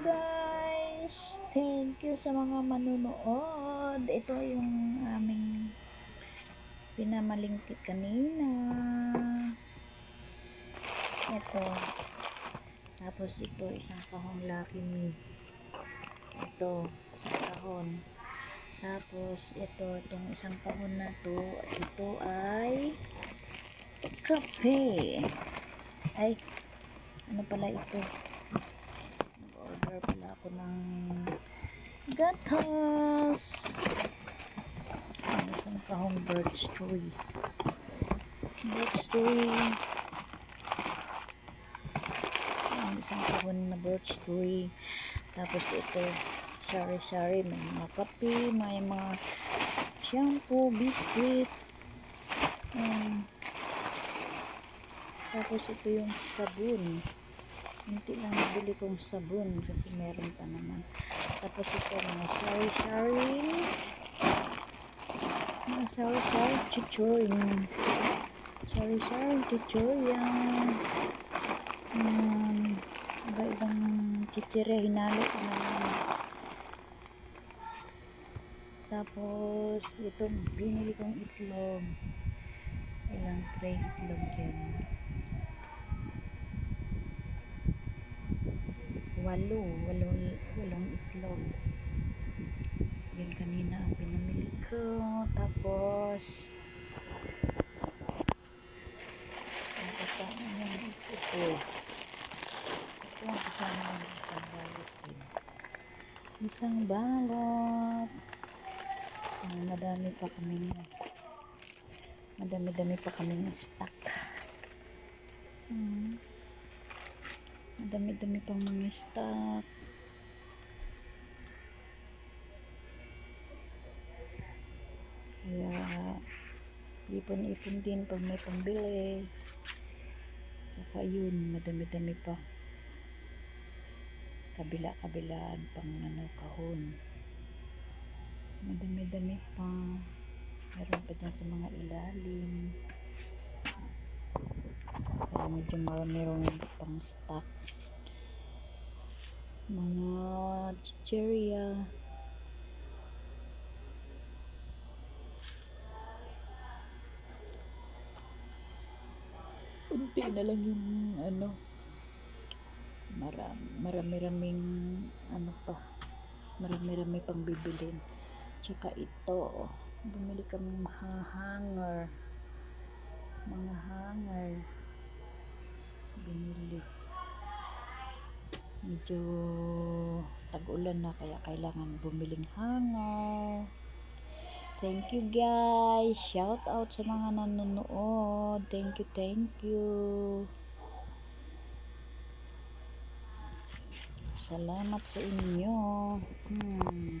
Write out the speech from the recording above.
guys! Thank you sa mga manunood. Ito yung aming pinamalingkit kanina. Ito. Tapos ito, isang kahong laki. Ito, isang kahon. Tapos ito, itong isang kahon na to. Ito ay kape. Ay, ano pala ito? Ng gatas. Ang isang kahong birch tree. Birch tree. Ang isang kahon na birch tree. Tapos ito, sari-sari. May mga kape, may mga shampoo, biscuit. Um, tapos ito yung sabon. Hindi lang nabili kong sabon kasi meron pa naman. Tapos ito mga sari-sari. Mga sari-sari chichorin. Sari-sari chichorin. Um, iba-ibang chichire hinalo ko na naman. Tapos ito binili kong itlog. Ilang tray itlog yan. Walo, walong, walong itlog. Yan kanina ang pinamili ko. Tapos, tapos ano yan, ito. Ito ang kasama ng isang balot din. Isang balot. Ah, madami pa kaming madami-dami pa kaming stock. Hmm. Madami-dami pang mga stock. Kaya, ipon-ipon din pag may pambili. Saka yun, madami-dami pa. Kabila-kabilaan pang ano, kahon. Madami-dami pa. Meron pa dyan sa mga ilalim. Kaya medyo marami pang stock. Mga chicheria. Unti na lang yung ano. Marami, marami-raming ano pa. Marami-rami pang bibilin. Tsaka ito. Bumili kami mga hanger. Mga hanger binili medyo tag-ulan na kaya kailangan bumiling hanger thank you guys. Shout out sa mga nanonood. Thank you thank you. Salamat sa inyo. Hmm.